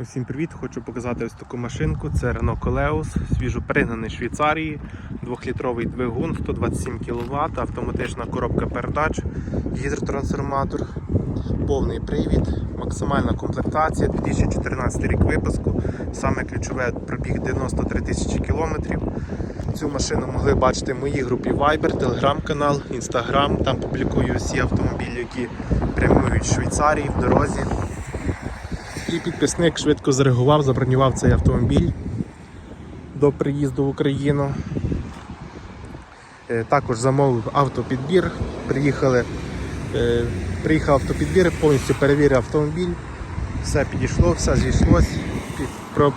Усім привіт! Хочу показати ось таку машинку. Це Renault Coleos, свіжопригнаний з Швейцарії, 2-літровий двигун, 127 кВт, автоматична коробка передач, гідротрансформатор, повний привід, максимальна комплектація, 2014 рік випуску. Саме ключове пробіг 93 тисячі кілометрів. Цю машину могли бачити в моїй групі Viber, телеграм-канал, Instagram. Там публікую всі автомобілі, які прямують Швейцарії в дорозі. І підписник швидко зреагував, забронював цей автомобіль до приїзду в Україну. Е, Також замовив автопідбір. Приїхали, е, приїхав автопідбір, повністю перевірив автомобіль. Все підійшло, все зійшлось.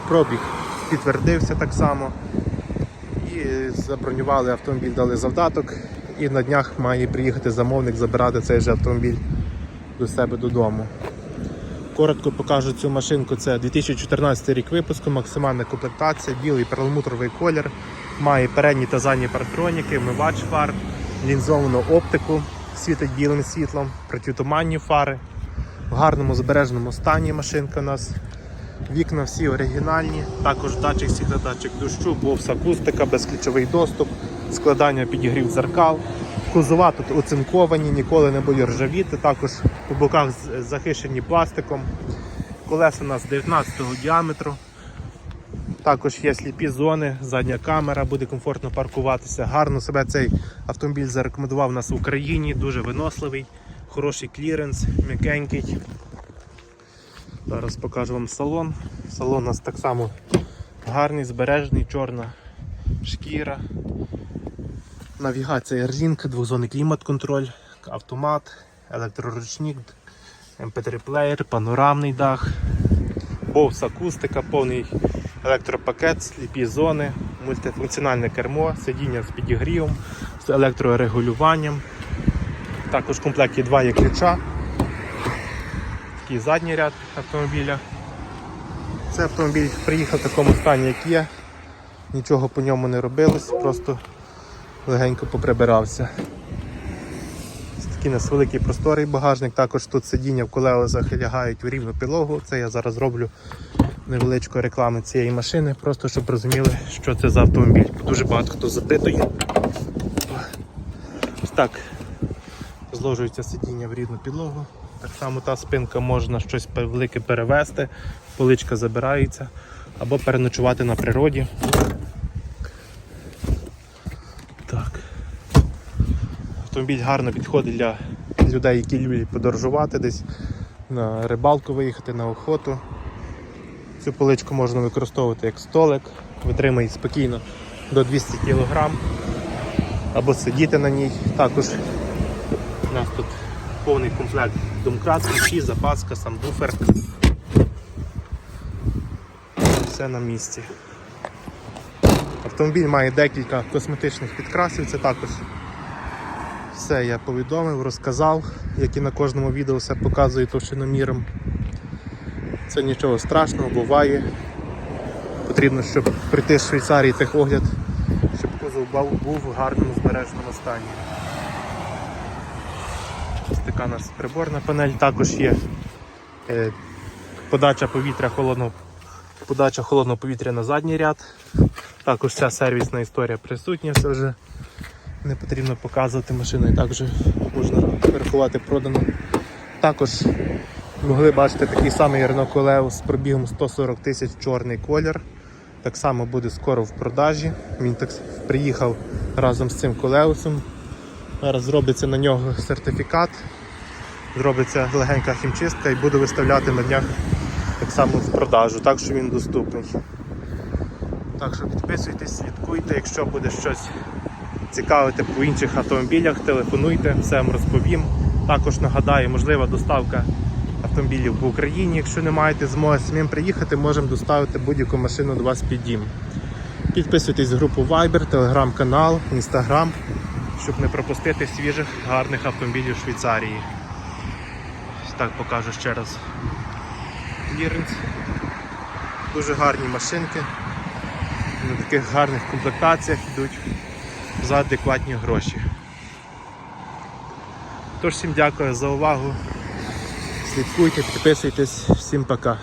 Пробіг підтвердився так само. І е, забронювали автомобіль, дали завдаток. І на днях має приїхати замовник забирати цей же автомобіль до себе додому. Коротко покажу цю машинку. Це 2014 рік випуску, максимальна комплектація, білий перламутровий колір, має передні та задні парктроніки, вмивач фар, лінзовану оптику, світить білим світлом, протитуманні фари. В гарному збереженому стані машинка у нас. Вікна всі оригінальні, також датчик світлодатчик дощу, бовс акустика, безключовий доступ, складання підігрів дзеркал. Кузова тут оцинковані, ніколи не були ржавіти, також по боках захищені пластиком. Колеса у нас 19 діаметру. Також є сліпі зони, задня камера, буде комфортно паркуватися. Гарно себе цей автомобіль зарекомендував нас в Україні, дуже виносливий, хороший кліренс, м'якенький. Зараз покажу вам салон. Салон у нас так само гарний, збережений, чорна шкіра. Навігація Airlink, двозонний клімат-контроль, автомат, електроручник, MP3 плеєр, панорамний дах, бовс акустика, повний електропакет, сліпі зони, мультифункціональне кермо, сидіння з підігрівом, з електрорегулюванням. Також в комплекті два є ключа. Такий задній ряд автомобіля. Це автомобіль приїхав в такому стані, як є. Нічого по ньому не робилось, просто легенько поприбирався. Такий у нас великий просторий багажник, також тут сидіння в колеозах лягають в рівну підлогу. Це я зараз роблю невеличку рекламу цієї машини, просто щоб розуміли, що це за автомобіль. Дуже багато хто запитує. Ось так зложується сидіння в рідну підлогу. Так само та спинка можна щось велике перевести, поличка забирається або переночувати на природі. Автомобіль гарно підходить для людей, які люблять подорожувати десь на рибалку виїхати, на охоту. Цю поличку можна використовувати як столик, витримає спокійно до 200 кг або сидіти на ній. Також у нас тут повний комплект домкрат, ключі, запаска, сам буфер. Все на місці. Автомобіль має декілька косметичних підкрасів, це також все я повідомив, розказав, як і на кожному відео все показую товщиноміром. Це нічого страшного, буває. Потрібно, щоб прийти з Швейцарії техогляд, щоб кузов був- в гарному збереженому стані. Ось така у нас приборна панель, також є е, подача повітря холодного, подача холодного повітря на задній ряд. Також ця сервісна історія присутня, це вже не потрібно показувати машину і так вже можна рахувати продано. Також могли бачити такий самий Renault Coleos з пробігом 140 тисяч чорний колір. Так само буде скоро в продажі. Він так приїхав разом з цим колеусом. Зараз зробиться на нього сертифікат, зробиться легенька хімчистка і буду виставляти на днях так само в продажу, так що він доступний. Так що підписуйтесь, слідкуйте, якщо буде щось цікавити по інших автомобілях, телефонуйте, все вам розповім. Також нагадаю, можлива доставка автомобілів в Україні. Якщо не маєте змоги самим приїхати, можемо доставити будь-яку машину до вас під дім. Підписуйтесь в групу Viber, телеграм-канал, Instagram, щоб не пропустити свіжих гарних автомобілів Швейцарії. Так покажу ще раз. Кліренс. Дуже гарні машинки. На таких гарних комплектаціях йдуть за адекватні гроші. Тож всім дякую за увагу. Слідкуйте, підписуйтесь, всім пока.